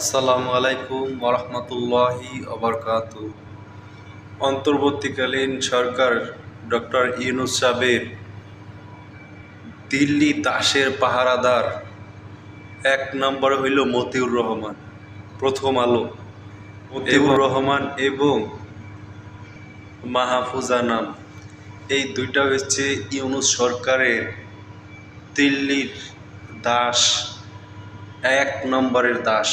আসসালামু আলাইকুম ওরহমতুল্লাহি অবরকাত অন্তর্বর্তীকালীন সরকার ডক্টর ইউনুস সাহেবের দিল্লি দাসের পাহারাদার এক নম্বর হইল মতিউর রহমান প্রথম আলো। মতিউর রহমান এবং মাহফুজা নাম। এই দুইটা হচ্ছে ইউনুস সরকারের দিল্লির দাস এক নম্বরের দাস।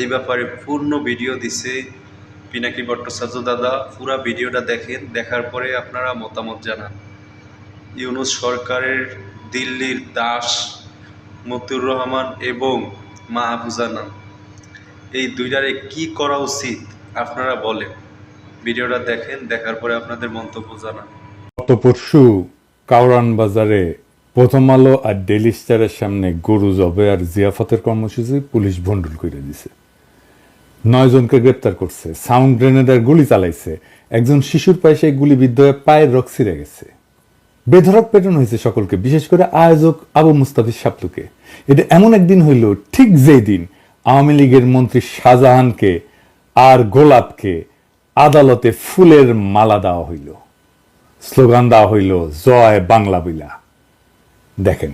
এই ব্যাপারে পূর্ণ ভিডিও দিছে পিনাকি ভট্টাচার্য দাদা। পুরা ভিডিওটা দেখেন, দেখার পরে আপনারা মতামত জানান। ইউনুস সরকারের দিল্লির দাস মতিউর রহমান এবং মাহফুজা নাম। এই দুইটারে কি করা উচিত আপনারা বলেন। ভিডিওটা দেখেন, দেখার পরে আপনাদের মন্তব্য জানান। গত পরশু কাউরান বাজারে প্রথম আলো আর ডেলি স্টারের সামনে গরু জবে আর জিয়াফতের কর্মসূচি পুলিশ ভণ্ডুল করে দিছে। নয় জনকে গ্রেপ্তার করছে, সাউন্ড গ্রেনেড আর গুলি চালাইছে, একজন শিশুর পায়ে সেই গুলি বিদ্ধ হয়ে পায়ের রক ছিঁড়ে গেছে। বেধরক পেটন হয়েছে সকলকে, বিশেষ করে আয়োজক আবু মুস্তাফিজ সাপলুকে। এটা এমন একদিন হইল, ঠিক যেই দিন আওয়ামী লীগের মন্ত্রী শাহজাহানকে আর গোলাপকে আদালতে ফুলের মালা দেওয়া হইল। স্লোগান দেওয়া হইল, জয় বাংলা বিলা দেখেন।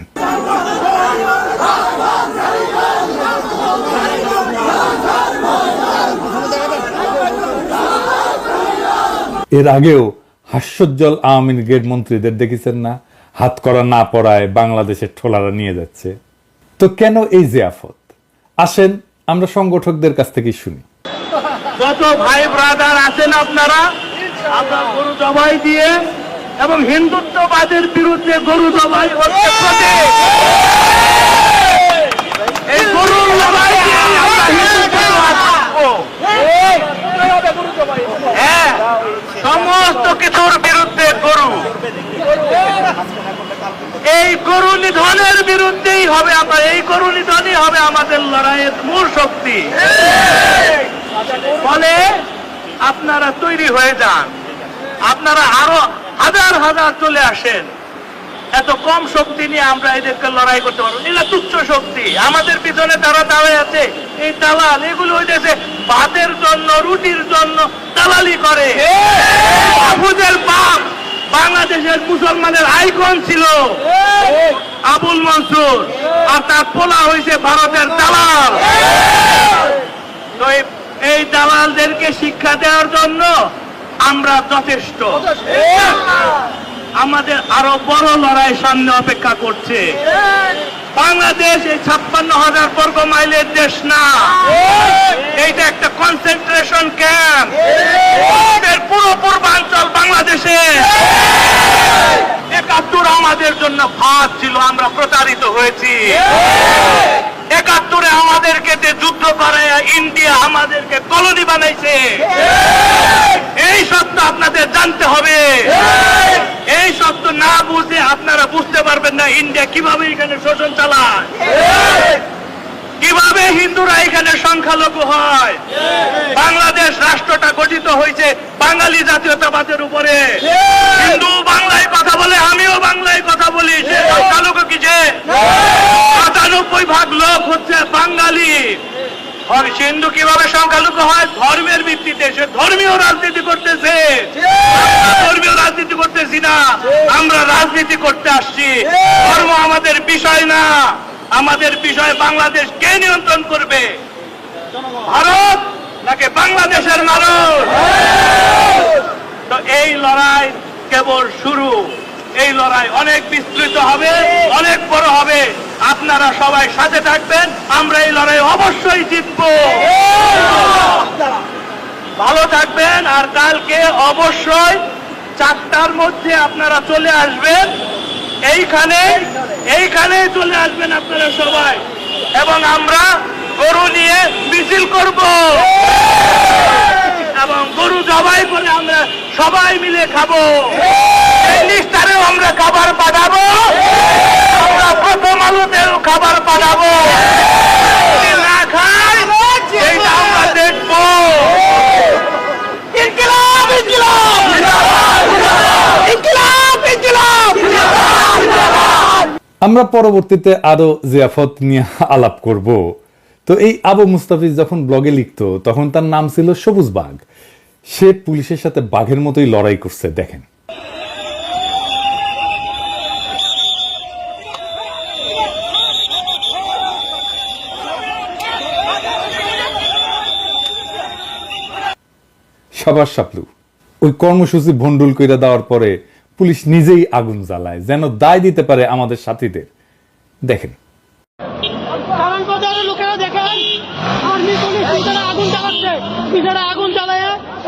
এর আগেও হাস্যোজ্জ্বল আওয়ামী লীগের মন্ত্রীদের দেখেছেন না? হাত করা না পড়ায় বাংলাদেশের ঠোলারা নিয়ে যাচ্ছে। তো কেন এই জিয়াফত? আসেন, আমরা সংগঠকদের কাছ থেকেই শুনি। যত ভাই ব্রাদার আছেন আপনারা, আপনার গরু জবাই দিয়ে এবং হিন্দুত্ববাদের বিরুদ্ধে গরু জবাই হচ্ছে প্রতীক। এই গরু জবাই দিয়ে আমরা হিন্দুত্ব বাঁচাবো। হ্যাঁ সমস্ত কিছুর বিরুদ্ধে গরু এই গরু নিধনের বিরুদ্ধেই হবে আমরা এই গরু নিধনই হবে আমাদের লড়াইয়ের মূল শক্তি। ফলে আপনারা তৈরি হয়ে যান। আপনারা আরও হাজার হাজার চলে আসেন। এত কম শক্তি নিয়ে আমরা এদেরকে লড়াই করতে পারব এগুলো তুচ্ছ শক্তি। আমাদের পিছনে তারা দাঁড়ায় আছে। এই দালাল, এগুলো হইতেছে ভাতের জন্য, রুটির জন্য দালালি করে। বাংলাদেশের মুসলমানের আইকন ছিল। আবুল মনসুর। আর তার পোলা হয়েছে ভারতের দালাল। তো এই দালালদেরকে শিক্ষা দেওয়ার জন্য আমরা যথেষ্ট। আমাদের আরও বড় লড়াই সামনে অপেক্ষা করছে। বাংলাদেশ এই ছাপ্পান্ন হাজার বর্গ মাইলের দেশ না। এইটা একটা কনসেন্ট্রেশন ক্যাম্প পুরো পূর্বাঞ্চল বাংলাদেশে। একাত্তর আমাদের জন্য ফাঁদ ছিল, আমরা প্রতারিত হয়েছি। একাত্তরে আমাদেরকে যে যুদ্ধ করে ইন্ডিয়া আমাদেরকে কলোনি বানাইছে। এই সত্য আপনাদের জানতে হবে। না বুঝে আপনারা বুঝতে পারবেন না ইন্ডিয়া কীভাবে এখানে শোষণ চালায়। কীভাবে হিন্দুরা এখানে সংখ্যালঘু হয়। বাংলাদেশ রাষ্ট্রটা গঠিত হয়েছে বাঙালি জাতীয়তাবাদের উপরে। হিন্দু বাংলায় কথা বলে, আমিও বাংলায় কথা বলি। সে সংখ্যালঘু কি যে? সাতানব্বই ভাগ লোক হচ্ছে বাঙালি। হিন্দু কীভাবে সংখ্যালঘু হয়? ধর্মের ভিত্তিতে। সে ধর্মীয় রাজনীতি করতেছে। ধর্মীয় রাজনীতি করতেছি। রাজনীতি করতে আসছি। ধর্ম আমাদের বিষয় না। আমাদের বিষয় বাংলাদেশ কে নিয়ন্ত্রণ করবে? ভারত নাকি বাংলাদেশের মানুষ? তো এই লড়াই কেবল শুরু। এই লড়াই অনেক বিস্তৃত হবে অনেক বড় হবে। আপনারা সবাই সাথে থাকবেন আমরা এই লড়াই অবশ্যই জিতবো। ভালো থাকবেন আর কালকে অবশ্যই চারটার মধ্যে আপনারা চলে আসবেন। এইখানে এইখানে চলে আসবেন আপনারা সবাই। এবং আমরা গরু নিয়ে মিছিল করব। এবং গরু জবাই করে আমরা সবাই মিলে খাব। নিস্তারেও আমরা খাবার পাঠাবো। আমরা প্রথম আলোতেও খাবার পাঠাবো। না খাই আমরা পরবর্তীতে আরও জিয়াফত নিয়ে আলাপ করব। তো এই আবু মুস্তাফিজ যখন ব্লগে লিখতো, তখন তার নাম ছিল সবুজ বাঘ। সে পুলিশের সাথে বাঘের মতোই লড়াই করছে, দেখেন। সবার সাপলু, ওই কর্মসূচি ভন্ডুল কইরা দেওয়ার পরে পুলিশ নিজেই আগুন জ্বালায়, যেন দায় দিতে পারে আমাদের সাথীদের। দেখেন। লোকেরা দেখেন আগুন জ্বালাচ্ছে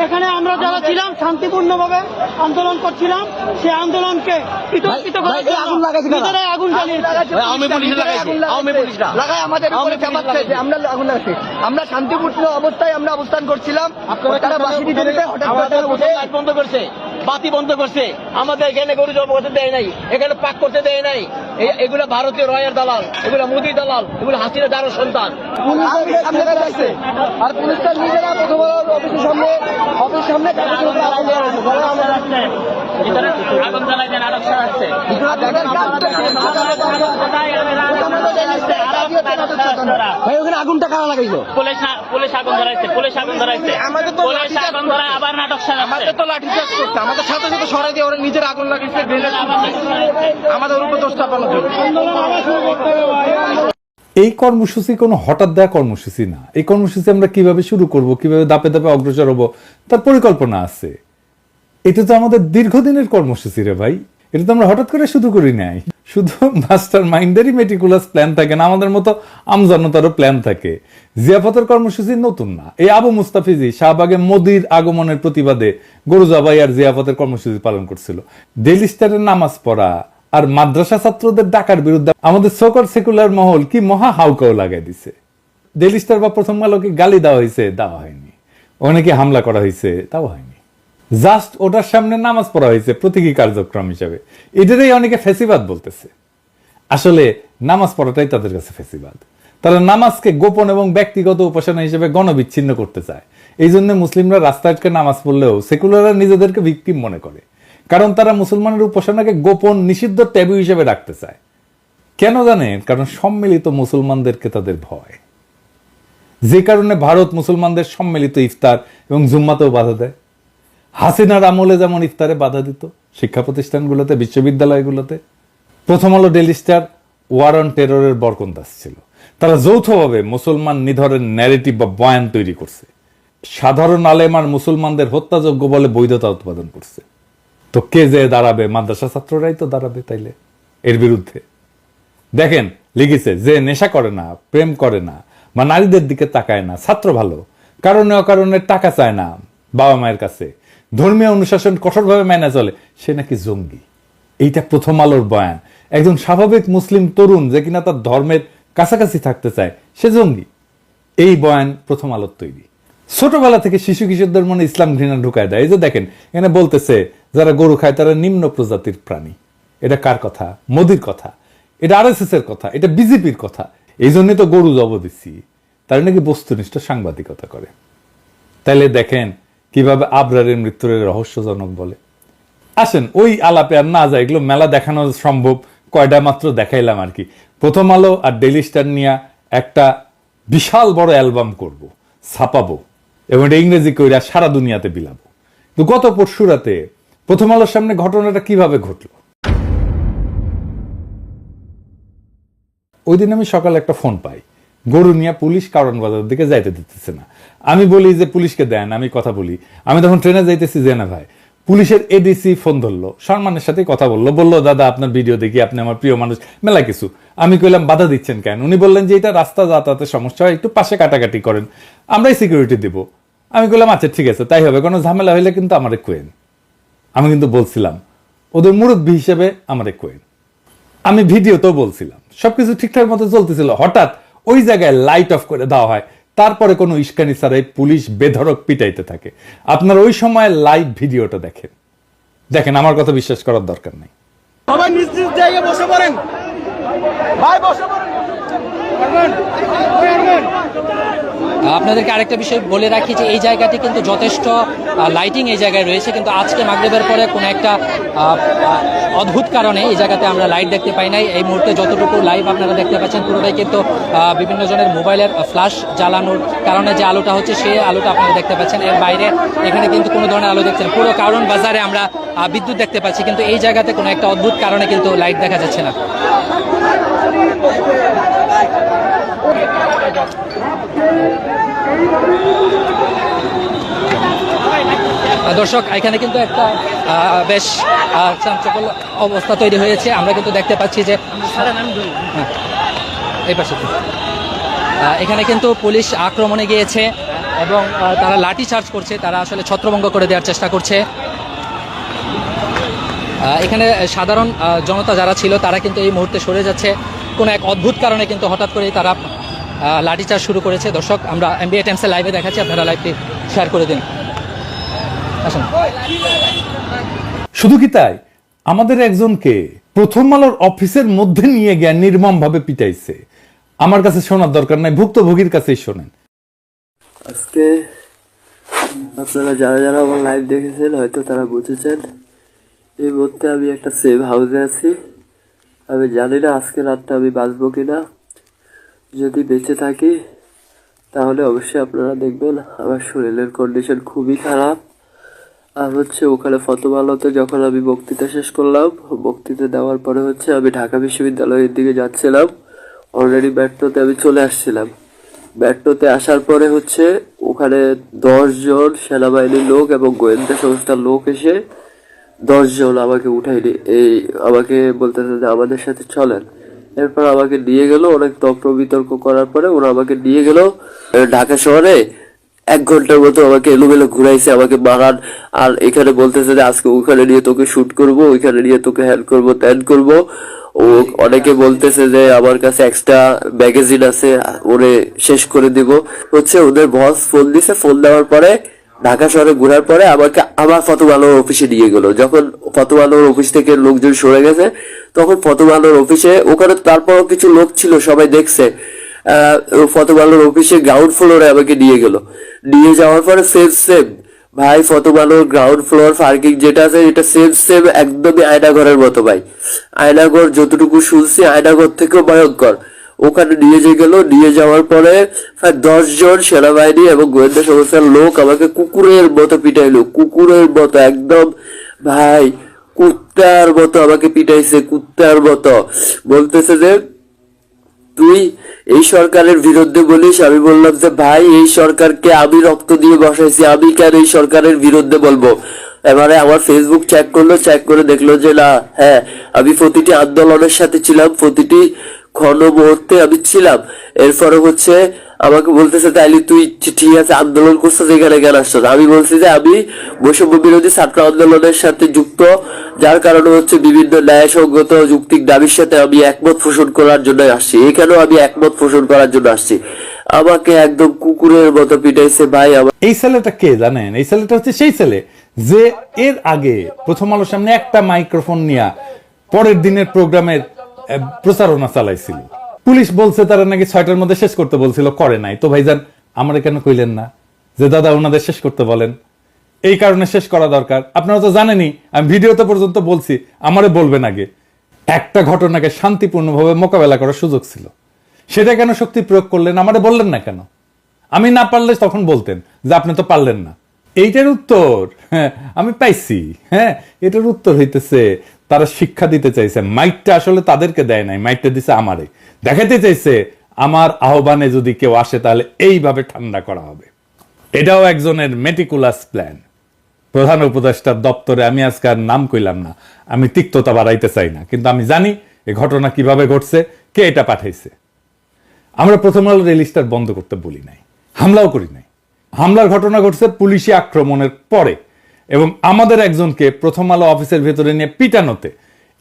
এখানে আমরা যারা ছিলাম শান্তিপূর্ণভাবে আন্দোলন করছিলাম সেই আন্দোলনকে বিতর্কিত আগুন লাগাইছে আগুন লাগাই আমাদের আমরা আগুন লাগাচ্ছি আমরা শান্তিপূর্ণ অবস্থায় আমরা অবস্থান করছিলাম। তারা বাসি দিতে হঠাৎ বন্ধ করছে। বাতি বন্ধ করছে। আমাদের এখানে গরু জব করতে দেয় নাই। এখানে পাক করতে দেয় নাই। এগুলো ভারতীয় রয়ের দালাল এগুলো মোদি দালাল এগুলো হাসিনা দারুর সন্তান। আর পুলিশটা নিজেরা প্রথম অফিসের সামনে অফিস সামনে কাগজের উপরে আগুন লাগাইছে। বলে আমরা- আগুন জ্বালাইছেন আরও ছাড়াচ্ছে ভাই ওখানে আগুনটা কারা লাগাইছো পুলিশ পুলিশ আগুন ধরাইছে পুলিশ আগুন ধরাইছে। আমাদের তো পুলিশ আগুন ধরায় আবার নাটক সাজাচ্ছে। আমাদের তো লাঠি চার্জ করছে। আমাদের সাথে সাথে সরাই দিয়ে ওরা নিজের আগুন লাগিয়েছে গ্রেনেড আমাদের উপর দোষ চাপানোর জন্য। এই কর্মসূচি কোনো হঠাৎ দেওয়া কর্মসূচি না। এই কর্মসূচি আমরা কীভাবে শুরু করব, কীভাবে দাপে দাপে অগ্রসর হব, তার পরিকল্পনা আছে। এটা তো আমাদের দীর্ঘদিনের কর্মসূচি রে ভাই। এটা তো আমরা হঠাৎ করে শুরু করি নাই। শুধু মাস্টার মাইন্ডেরই মেটিকুলাস প্ল্যান থাকে না, আমাদের মতো আমজনতারও প্ল্যান থাকে। জিয়াফতের কর্মসূচি নতুন না। এই আবু মুস্তাফিজি শাহবাগে মোদির আগমনের প্রতিবাদে গরু জবাই আর জিয়াফতের কর্মসূচি পালন করছিল। ডেলি স্টারের নামাজ পড়া আর মাদ্রাসা ছাত্রদের ডাকার বিরুদ্ধে আমাদের সকল সেকুলার মহল কি মহা হাউকাও লাগাই দিছে। ডেলি স্টার বা প্রথম আলোকে গালি দেওয়া হয়েছে, দেওয়া হয়নি। অনেকে হামলা করা হয়েছে, তাও হয়নি। জাস্ট ওটার সামনে নামাজ পড়া হয়েছে, প্রতীকী কার্যক্রম হিসাবে। এটারই অনেকে ফেসিবাদ বলতেছে। আসলে নামাজ পড়াটাই তাদের কাছে ফেসিবাদ। তারা নামাজকে গোপন এবং ব্যক্তিগত উপাসনা হিসেবে গণবিচ্ছিন্ন করতে চায়। এই জন্য মুসলিমরা রাস্তা আটকে নামাজ পড়লেও সেকুলাররা নিজেদেরকে ভিকটিম মনে করে। কারণ তারা মুসলমানের উপাসনাকে গোপন নিষিদ্ধ ট্যাবু হিসেবে রাখতে চায়। কেন জানেন? কারণ সম্মিলিত মুসলমানদেরকে তাদের ভয়। যে কারণে ভারত মুসলমানদের সম্মিলিত ইফতার এবং জুম্মাতেও বাধা দেয়। হাসিনার আমলে যেমন ইফতারে বাধা দিত, শিক্ষা প্রতিষ্ঠানগুলোতে, বিশ্ববিদ্যালয়গুলোতে। Prothom Alo Daily Star, war on টেররের বরকন্দাস ছিল। তারা যৌথভাবে মুসলমান নিধরের ন্যারেটিভ বা বয়ান তৈরি করছে। সাধারণ আলেম আর মুসলমানদের হত্যাযোগ্য বলে বৈধতা উৎপাদন করছে। তো কে যে দাঁড়াবে? মাদ্রাসা ছাত্ররাই তো দাঁড়াবে তাইলে, এর বিরুদ্ধে। দেখেন, লিখেছে, যে নেশা করে না, প্রেম করে না, বা নারীদের দিকে তাকায় না, ছাত্র ভালো, কারণে অকারণে টাকা চায় না বাবা মায়ের কাছে। ধর্মীয় অনুশাসন কঠোরভাবে মেনে চলে, সে নাকি জঙ্গি। এইটা প্রথম আলোর বয়ান। একজন স্বাভাবিক মুসলিম তরুণ যে কিনা তার ধর্মের কাছাকাছি থাকতে চায়, সে জঙ্গি। এই বয়ান প্রথম আলোর তৈরি। ছোটবেলা থেকে শিশু কিশোরদের মনে ইসলাম ঘৃণা ঢুকায় দেয়। এই যে দেখেন, এখানে বলতেছে যারা গরু খায়, তারা নিম্ন প্রজাতির প্রাণী। এটা কার কথা? মোদির কথা। এটা আর এর কথা। এটা বিজেপির কথা। এই জন্য তো গরু জব দিচ্ছি। তারা নাকি বস্তুনিষ্ঠ সাংবাদিকতা করে। তাইলে দেখেন কীভাবে আবরারের মৃত্যুর রহস্যজনক বলে। আসেন, ওই আলাপে আর না যায়, এগুলো মেলা দেখানো সম্ভব। কয়টা মাত্র দেখাইলাম আর কি। প্রথম আলো আর ডেলি স্টার নিয়ে একটা বিশাল বড় অ্যালবাম করব, ছাপাবো। এবং এটা ইংরেজি কইরা সারা দুনিয়াতে বিলাবো। তো গত পরশু রাতে প্রথম আলোর সামনে ঘটনাটা কীভাবে ঘটলো? ওই দিন আমি সকালে একটা ফোন পাই। গরু নিয়ে পুলিশ কারণ বাজার দিকে যাইতে দিতেছে না। আমি বলি যে পুলিশকে দেন, আমি কথা বলি। আমি তখন ট্রেনে যাইতেছি যে না ভাই। পুলিশের এডিসি ফোন ধরলো সম্মানের সাথে কথা বলল। বলল, দাদা, আপনার ভিডিও দেখি, আপনি আমার প্রিয় মানুষ, মেলা কিছু। আমি কইলাম, বাধা দিচ্ছেন কেন? উনি বললেন যে, এটা রাস্তা যাতায়াতের সমস্যা, একটু পাশে কাটাকাটি করেন। আমরাই সিকিউরিটি দিব। আমি কইলাম আচ্ছা ঠিক আছে, তাই হবে। কোনো ঝামেলা হইলে কিন্তু আমার কোয়েন আমি কিন্তু বলছিলাম, ওদের মুরব্বী হিসেবে আমারে কোয়েন আমি ভিডিওতেও বলছিলাম, সবকিছু ঠিকঠাক মতো চলতেছিল, হঠাৎ ওই জায়গায় লাইট অফ করে দেওয়া হয়, তারপরে কোনো ইস্কানি ছাড়াই পুলিশ বেধরক পিটাইতে থাকে। আপনার ওই সময় লাইভ ভিডিওটা দেখেন। দেখেন, আমার কথা বিশ্বাস করার দরকার নেই। সবাই নিজ নিজ জায়গায় বসে পড়েন। ভাই, বসে পড়েন। আপনাদেরকে আরেকটা বিষয় বলে রাখি যে এই জায়গাটি কিন্তু যথেষ্ট লাইটিং এই জায়গায় রয়েছে, কিন্তু আজকে মাগরিবের পরে কোনো একটা অদ্ভুত কারণে এই জায়গাতে আমরা লাইট দেখতে পাই নাই। এই মুহূর্তে যতটুকু লাইভ আপনারা দেখতে পাচ্ছেন, পুরোটাই কিন্তু বিভিন্ন জনের মোবাইলের ফ্ল্যাশ জ্বালানোর কারণে যে আলোটা হচ্ছে, সেই আলোটা আপনারা দেখতে পাচ্ছেন। এর বাইরে এখানে কিন্তু কোনো ধরনের আলো দেখছেন পুরো কারণ বাজারে আমরা বিদ্যুৎ দেখতে পাচ্ছি, কিন্তু এই জায়গাতে কোনো একটা অদ্ভুত কারণে কিন্তু লাইট দেখা যাচ্ছে না। দর্শক এখানে কিন্তু একটা বেশ চাঞ্চল্য অবস্থা তৈরি হয়েছে। আমরা কিন্তু দেখতে পাচ্ছি যে হ্যাঁ, এই পাশে। এখানে কিন্তু পুলিশ আক্রমণে গিয়েছে এবং তারা লাঠি চার্জ করছে তারা আসলে ছত্রভঙ্গ করে দেওয়ার চেষ্টা করছে। এখানে সাধারণ জনতা যারা ছিল তারা কিন্তু এই মুহূর্তে সরে যাচ্ছে। কোনো এক অদ্ভুত কারণে কিন্তু হঠাৎ করেই তারা আহ, লাঠিচার্জ শুরু করেছে। দর্শক আমরা এমবিএ টাইমসের লাইভে দেখাচ্ছি আপনারা লাইভটি শেয়ার করে দিন। আসুন। শুধু কি তাই? আমাদের একজনকে প্রথম আলোর অফিসের মধ্যে নিয়ে গিয়ে নির্মম ভাবে পিটাইছে। আমার কাছে শোনার দরকার নাই ভুক্তভোগীর কাছেই শোনেন। আজকে আপনারা যারা যারা আমার লাইভ দেখেছেন হয়তো তারা বুঝেছেন এই মুহূর্তে আমি একটা সেভ হাউসে আছি। আমি জানি না আজকে রাতটা আমি বাঁচবো কিনা। যদি বেঁচে থাকি, তাহলে অবশ্যই আপনারা দেখবেন আমার শরীরের কন্ডিশন খুবই খারাপ। আর হচ্ছে ওখানে ফতোমালতে যখন আমি বক্তৃতা শেষ করলাম, বক্তৃতা দেওয়ার পরে হচ্ছে আমি ঢাকা বিশ্ববিদ্যালয়ের দিকে যাচ্ছিলাম। অলরেডি মেট্রোতে আমি চলে আসছিলাম। মেট্রোতে আসার পরে হচ্ছে ওখানে দশজন সেনাবাহিনীর লোক এবং গোয়েন্দা সংস্থার লোক এসে দশ জন আমাকে উঠাইনি এই আমাকে বলতেছে যে আমাদের সাথে চলেন। এরপর আমাকে নিয়ে গেল, অনেক তর্ক বিতর্ক করার পরে ওরা আমাকে নিয়ে গেল ঢাকা শহরে। এক ঘণ্টার মতো আমাকে এলোমেলো ঘুরাইছে, আমাকে মারান, আর এখানে বলতেছে যে আজকে ওখানে নিয়ে তোকে শুট করব, ওইখানে নিয়ে তোকে হ্যান্ড করব, ত্যান করব। ও অনেকে বলতেছে যে আমার কাছে এক্সট্রা ম্যাগাজিন আছে, ওরে শেষ করে দিব। হচ্ছে ওদের বস ফোন দিছে ফোন দেওয়ার পরে ঢাকা শহরে ঘোরার পরে আমাকে আবার ফতম অফিসে নিয়ে গেল। যখন ফতম অফিস থেকে লোকজন সরে গেছে, তখন ফতম অফিসে ওখানে তারপরও কিছু লোক ছিল, সবাই দেখছে। ফতম আলোর অফিসে গ্রাউন্ড ফ্লোরে আমাকে নিয়ে গেল। নিয়ে যাওয়ার পরে সেম সেম ভাই ফতম গ্রাউন্ড ফ্লোর পার্কিং যেটা আছে, এটা সেম সেম একদমই আয়নাঘরের মতো ভাই। আয়নাঘর যতটুকু শুনছি, আয়নাঘর থেকেও ভয়ঙ্কর। ওখানে নিয়ে যে গেল, নিয়ে যাওয়ার পরে, প্রায় দশ জন সেনাবাহিনী এবং গোয়েন্দা সংস্থার লোক আমাকে কুকুরের মতো পিটাইলো। কুকুরের মতো, একদম, ভাই, কুত্তার মতো আমাকে পিটাইছে, কুত্তার মতো। বলতেছে যে, তুই এই সরকারের বিরুদ্ধে বলিস? আমি বললাম যে, ভাই, এই সরকারকে আমি রক্ত দিয়ে বসাইছি। আমি কেন এই সরকারের বিরুদ্ধে বলব? এবারে আমার ফেসবুক চেক করল চেক করে দেখল যে, না হ্যাঁ আমি প্রতিটি আন্দোলনের সাথে ছিলাম, প্রতিটি ক্ষণ মুহূর্তে আমি ছিলাম। এরপরে হচ্ছে আমাকে বলতেছে, তাইলে তুই ঠিক আছে, আন্দোলন করছিস, এখানে কেন আসছিস আমি বলছি যে, আমি বৈষম্য বিরোধী ছাত্র আন্দোলনের সাথে যুক্ত। যার কারণে হচ্ছে বিভিন্ন ন্যায়সঙ্গত যুক্তিক দাবির সাথে আমি একমত পোষণ করার জন্য আসছি। এখানেও আমি একমত পোষণ করার জন্য আসছি। আমাকে একদম কুকুরের মতো পিটাইছে ভাই আমার। এই ছেলেটা কে জানেন? এই ছেলেটা হচ্ছে সেই ছেলে যে এর আগে প্রথম আলোর সামনে একটা মাইক্রোফোন নিয়ে পরের দিনের প্রোগ্রামের প্রচারণা চালাইছিল। পুলিশ বলছে তারা নাকি ছয়টার মধ্যে শেষ করতে বলছিল, করে নাই। তো ভাইজান, আমরা কেন কইলেন না যে, দাদা, ওনাদের শেষ করতে বলেন। এই কারণে শেষ করা দরকার। আপনারা তো জানেনই, আমি ভিডিওতে পর্যন্ত বলছি, আমারে বলবেন আগে। একটা ঘটনাকে শান্তিপূর্ণভাবে মোকাবেলা করার সুযোগ ছিল। সেটা কেন শক্তি প্রয়োগ করলেন, আমারে বললেন না কেন? আমি না পারলে তখন বলতেন যে, আপনি তো পারলেন না। এইটার উত্তর হ্যাঁ আমি পাইছি। হ্যাঁ এটার উত্তর হইতেছে তারা শিক্ষা দিতে চাইছে। মাইকটা আসলে তাদেরকে দেয় নাই মাইকটা দিছে আমারে। দেখাতে চাইছে, আমার আহ্বানে যদি কেউ আসে তাহলে এইভাবে ঠান্ডা করা হবে। এটাও একজনের মেটিকুলাস প্ল্যান প্রধান উপদেষ্টার দপ্তরে আমি আজকে আর নাম কইলাম না। আমি তিক্ততা বাড়াইতে চাই না। কিন্তু আমি জানি এ ঘটনা কীভাবে ঘটছে, কে এটা পাঠাইছে। আমরা প্রথম আলো রেলিস্টার বন্ধ করতে বলি নাই। হামলাও করি নাই। হামলার ঘটনা ঘটছে পুলিশি আক্রমণের পরে। এবং আমাদের একজনকে প্রথম আলো অফিসের ভেতরে নিয়ে পিটানোতে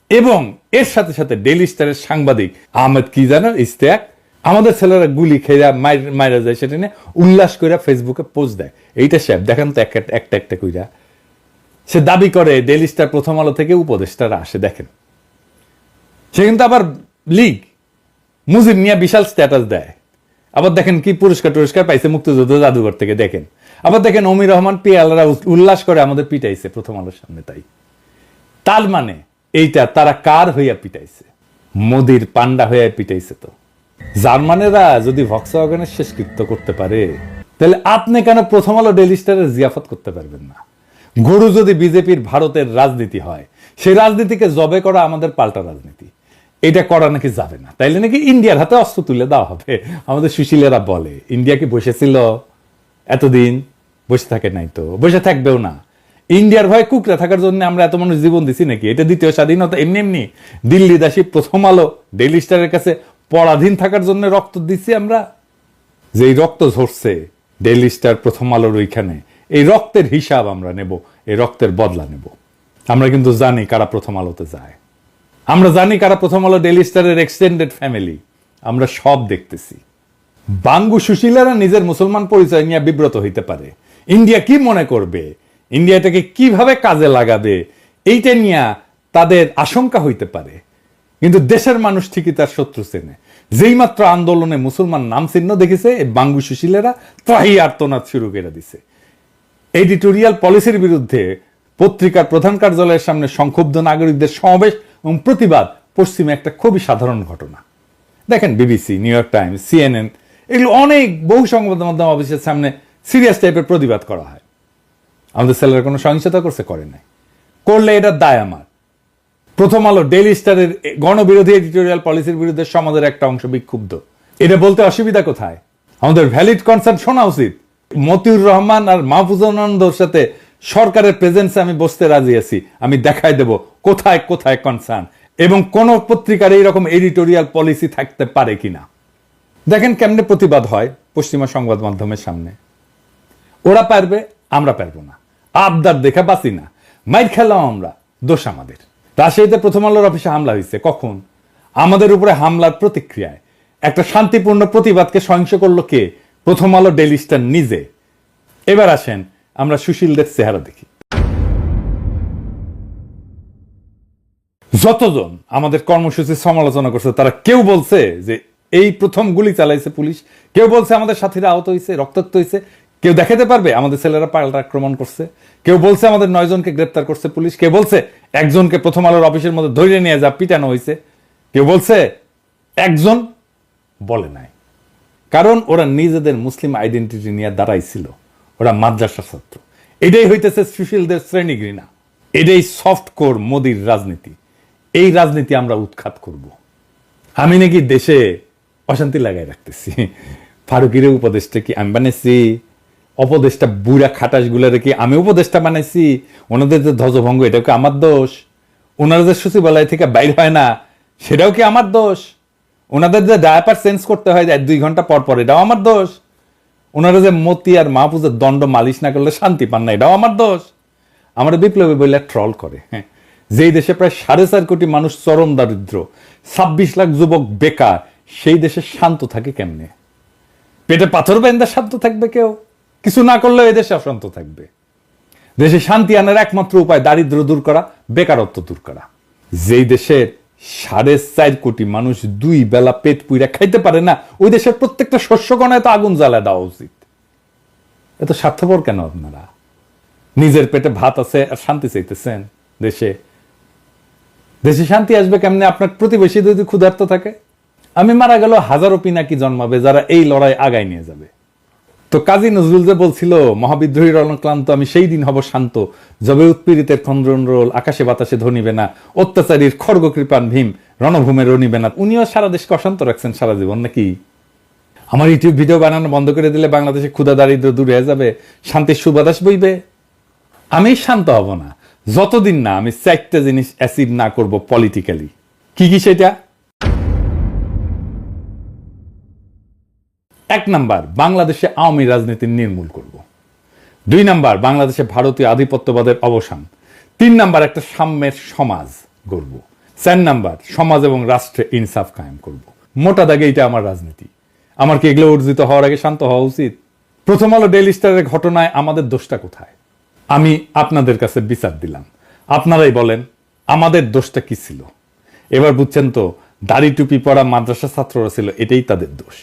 এবং এর সাথে সাথে ডেলি স্টারের সাংবাদিক আহমেদ কি জানো ইস্তেক আমাদের ছেলেরা গুলি খেয়ে মাইরা যায় সেটা নিয়ে উল্লাস করে ফেসবুকে পোস্ট দেয়। এইটা স্যাপ দেখেন তো একটা একটা কইরা। সে দাবি করে, ডেইলি স্টার প্রথম আলো থেকে উপদেষ্টারা আসে, দেখেন। সে কিন্তু আবার লিগ, মুজিব নিয়ে বিশাল স্ট্যাটাস দেয়। আবার দেখেন কি পুরস্কার টুরস্কার পাইছে মুক্তিযুদ্ধ জাদুঘর থেকে, দেখেন। আবার দেখেন অমির রহমান পিয়ালরা উল্লাস করে আমাদের পিটাইছে প্রথম আলোর সামনে, তাই। তার মানে এইটা তারা কার হইয়া পিটাইছে? মোদির পান্ডা হইয়া পিটাইছে তো। জার্মানেরা যদি ভক্সওয়াগনের শেষকৃত্য করতে পারে, তাহলে আপনি কেন প্রথম আলো ডেলি স্টারের জিয়াফত করতে পারবেন না? গরু যদি বিজেপির ভারতের রাজনীতি হয়, সেই রাজনীতিকে জবে করা আমাদের পাল্টা রাজনীতি। এটা করা নাকি যাবে না। তাইলে নাকি ইন্ডিয়ার হাতে অস্ত্র তুলে দেওয়া হবে। আমাদের সুশীলেরা বলে, ইন্ডিয়া কি বসেছিল এতদিন বসে থাকে নাই তো। বসে থাকবেও না। ইন্ডিয়ার ভয়ে কুকরা থাকার জন্য আমরা এত মানুষ জীবন দিছি নাকি? এটা দ্বিতীয় স্বাধীনতা এমনি এমনি। দিল্লি দাসী প্রথম আলো, ডেইলি স্টারের কাছে পরাধীন থাকার জন্য রক্ত দিছি আমরা। যেই রক্ত ঝরছে, ডেইলি স্টার প্রথম আলোর ওইখানে, এই রক্তের হিসাব আমরা নেব, এই রক্তের বদলা নেব। আমরা কিন্তু জানি কারা প্রথম আলোতে যায়। আমরা জানি কারা প্রথম আলো ডেইলি স্টারের এক্সটেন্ডেড ফ্যামিলি আমরা সব দেখতেছি। বাঙ্গু সুশীলারা নিজের মুসলমান পরিচয় নিয়ে বিব্রত হইতে পারে। ইন্ডিয়া কি মনে করবে? ইন্ডিয়া এটাকে কীভাবে কাজে লাগাবে? এইটা নিয়ে তাদের আশঙ্কা হইতে পারে। কিন্তু দেশের মানুষ ঠিকই তার শত্রু চেনে। যেই মাত্র আন্দোলনে মুসলমান নাম চিহ্ন দেখেছে বাঙ্গু সুশীলেরা ত্রাহি আর্তনাদ শুরু করে দিছে। এডিটোরিয়াল পলিসির বিরুদ্ধে পত্রিকার প্রধান কার্যালয়ের সামনে সংক্ষুব্ধ নাগরিকদের সমাবেশ এবং প্রতিবাদ পশ্চিমে একটা খুবই সাধারণ ঘটনা। দেখেন BBC, New York Times, CNN, এগুলো অনেক বহু সংবাদ মাধ্যম অফিসের সামনে সিরিয়াস টাইপের প্রতিবাদ করা হয়। আমাদের ছেলেরা কোনো সহিংসতা করছে, করে নাই। করলে এটা দায় আমার। প্রথম আলো ডেইলি স্টারের গণবিরোধী এডিটোরিয়াল পলিসির বিরুদ্ধে সমাজের একটা অংশ বিক্ষুব্ধ। এটা বলতে অসুবিধা কোথায়? আমাদের ভ্যালিড কনসার্ন শোনা উচিত। মতিউর রহমান আর মাহফুজানন্দর সাথে সরকারের প্রেজেন্সে আমি বসতে রাজি আছি। আমি দেখাই দেব কোথায় কোথায় কনসার্ন এবং কোন পত্রিকার এইরকম এডিটোরিয়াল পলিসি থাকতে পারে কিনা। দেখেন কেমনে প্রতিবাদ হয় পশ্চিমা সংবাদ মাধ্যমের সামনে। ওরা পারবে, আমরা পারব না। আবদার দেখে বাঁচি না। মাইর খেলাম আমরা, দোষ আমাদের। রাজশাহীতে প্রথম আলোর অফিসে হামলা হয়েছে, কখন? আমাদের উপরে হামলার প্রতিক্রিয়ায়। একটা শান্তিপূর্ণ প্রতিবাদকে সহিংস করল কে? প্রথম আলো ডেলি স্টার নিজে। এবার আসেন আমরা সুশীলদের চেহারা দেখি। যতজন আমাদের কর্মসূচি সমালোচনা করছে, তারা কেউ বলছে যে এই প্রথম গুলি চালাইছে পুলিশ, কেউ বলছে আমাদের সাথীরা আহত হয়েছে রক্তাক্ত হয়েছে কেউ দেখাতে পারবে আমাদের ছেলেরা পাল্টা আক্রমণ করছে, কেউ বলছে আমাদের নয় জনকে গ্রেপ্তার করছে পুলিশ, কেউ বলছে একজনকে প্রথম আলোর অফিসের মধ্যে ধরে নিয়ে যা পিটানো হয়েছে কেউ বলছে একজন বলে নাই। কারণ ওরা নিজেদের মুসলিম আইডেন্টিটি নিয়ে দাঁড়াইছিল। ওরা মাদ্রাসা ছাত্র। এটাই হইতেছে সুশীলদের শ্রেণি ঘৃণা। এটাই সফট কোর মোদির রাজনীতি। এই রাজনীতি আমরা উৎখাত করব। আমি নাকি দেশে অশান্তি লাগাই রাখতেছি। ফারুকির উপদেশটা কি আমি বানাইছি? অপদেশটা বুড়া খাটাস গুলারে কি আমি উপদেশটা বানাইছি? ওনাদের যে ধ্বজভঙ্গ, এটাও কি আমার দোষ? ওনারা যে সচিবালয় থেকে বাইর হয় না, সেটাও কি আমার দোষ? ওনাদের যে ডায়াপার চেঞ্জ করতে হয় দুই ঘণ্টা পর পর, এটাও আমার দোষ? ওনারা যে মতি আর মাহফুজের দণ্ড মালিশ না করলে শান্তি পান না, এটাও আমার দোষ। আমার বিপ্লবী বলে ট্রল করে হ্যাঁ। যেই দেশে প্রায় সাড়ে চার কোটি মানুষ চরম দারিদ্র, ছাব্বিশ লাখ যুবক বেকার, সেই দেশে শান্ত থাকে কেমনে? পেটে পাথর বেন্দা শান্ত থাকবে কেউ? কিছু না করলেও এই দেশে অশান্ত থাকবে। দেশে শান্তি আনার একমাত্র উপায় দারিদ্র দূর করা, বেকারত্ব দূর করা। যেই দেশের সাড়ে চার কোটি মানুষ দুই বেলা পেট পুইরা খাইতে পারে না। ওই দেশের প্রত্যেকটা শস্য গণায় তো আগুন জ্বালায় দেওয়া উচিত। এত স্বার্থপর কেন আপনারা? নিজের পেটে ভাত আছে আর শান্তি চাইতেছেন দেশে। দেশে শান্তি আসবে কেমনে? আপনার প্রতিবেশী যদি ক্ষুধার্ত থাকে। আমি মারা গেল হাজারো পিনাকি জন্মাবে যারা এই লড়াই আগায় নিয়ে যাবে। তো কাজী নজরুল যে বলছিল মহাবিদ্রোহীর অনক্লান্ত আমি সেই দিন হব শান্ত। যবে উৎপীড়িতের খন্দ্রন রোল, আকাশে বাতাসে ধনিবে না অত্যাচারীর খড়গ কৃপান ভীম, রণভূমে রনিবে না উনিও সারা দেশকে অশান্ত রাখছেন সারা জীবন, নাকি? আমার ইউটিউব ভিডিও বানানো বন্ধ করে দিলে বাংলাদেশে ক্ষুদা দারিদ্র দূর যাবে, শান্তির সুবাতাস বইবে। আমি শান্ত হব না, যতদিন না আমি চারটা জিনিস অ্যাসিড না করব পলিটিক্যালি কি কি সেটা? এক নাম্বার, বাংলাদেশে আওয়ামী রাজনীতি নির্মূল করব। দুই নাম্বার, বাংলাদেশে ভারতীয় আধিপত্যবাদের অবসান। তিন নাম্বার, একটা সাম্যের সমাজ গড়ব। চার নাম্বার, সমাজ এবং রাষ্ট্রে ইনসাফ কায়েম করব। মোটা দাগে এটা আমার রাজনীতি। আমার কি এগুলো অর্জিত হওয়ার আগে শান্ত হওয়া উচিত? প্রথম আলো ডেইলি স্টারের ঘটনায় আমাদের দোষটা কোথায়? আমি আপনাদের কাছে বিচার দিলাম। আপনারাই বলেন, আমাদের দোষটা কি ছিল? এবার বুঝছেন তো, দাড়ি টুপি পরা মাদ্রাসা ছাত্ররা ছিল, এটাই তাদের দোষ।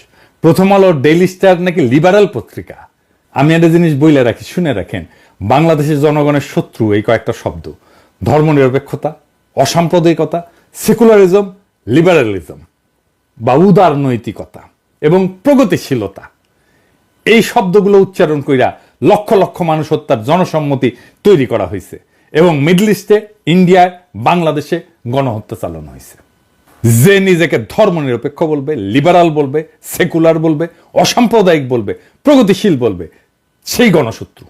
প্রথম আলো ডেইলি স্টার নাকি লিবারাল পত্রিকা? আমি একটা জিনিস বইলে রাখি, শুনে রাখেন। বাংলাদেশের জনগণের শত্রু এই কয়েকটা শব্দ। ধর্মনিরপেক্ষতা, অসাম্প্রদায়িকতা, সেকুলারিজম, লিবারালিজম বা উদার নৈতিকতা এবং প্রগতিশীলতা। এই শব্দগুলো উচ্চারণ কইরা লক্ষ লক্ষ মানুষ হত্যার জনসম্মতি তৈরি করা হয়েছে এবং মিডল ইস্টে ইন্ডিয়ায় বাংলাদেশে গণহত্যা চালানো হয়েছে যে নিজেকে ধর্মনিরপেক্ষ বলবে লিবারাল বলবে সেকুলার বলবে, অসাম্প্রদায়িক বলবে, প্রগতিশীল বলবে, সেই গণশত্রু।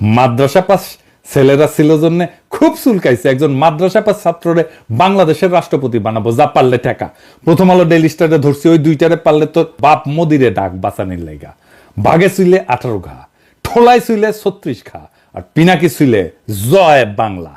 মাদ্রাসা পাস ছেলেরা ছিল জন্য খুব চুলকাইছে। একজন মাদ্রাসা পাস ছাত্ররে বাংলাদেশের রাষ্ট্রপতি বানাবো, যা পারলে ঠেকা। প্রথম আলো ডেলি স্টারে ধরছি, ওই দুইটারে পারলে তো বাপ মদিরে ডাক বাঁচানির লেগা বাঘে চুইলে আঠারো ঘা, ঠোলায় চুইলে ছত্রিশ ঘা, আর পিনাকি চুইলে জয় বাংলা।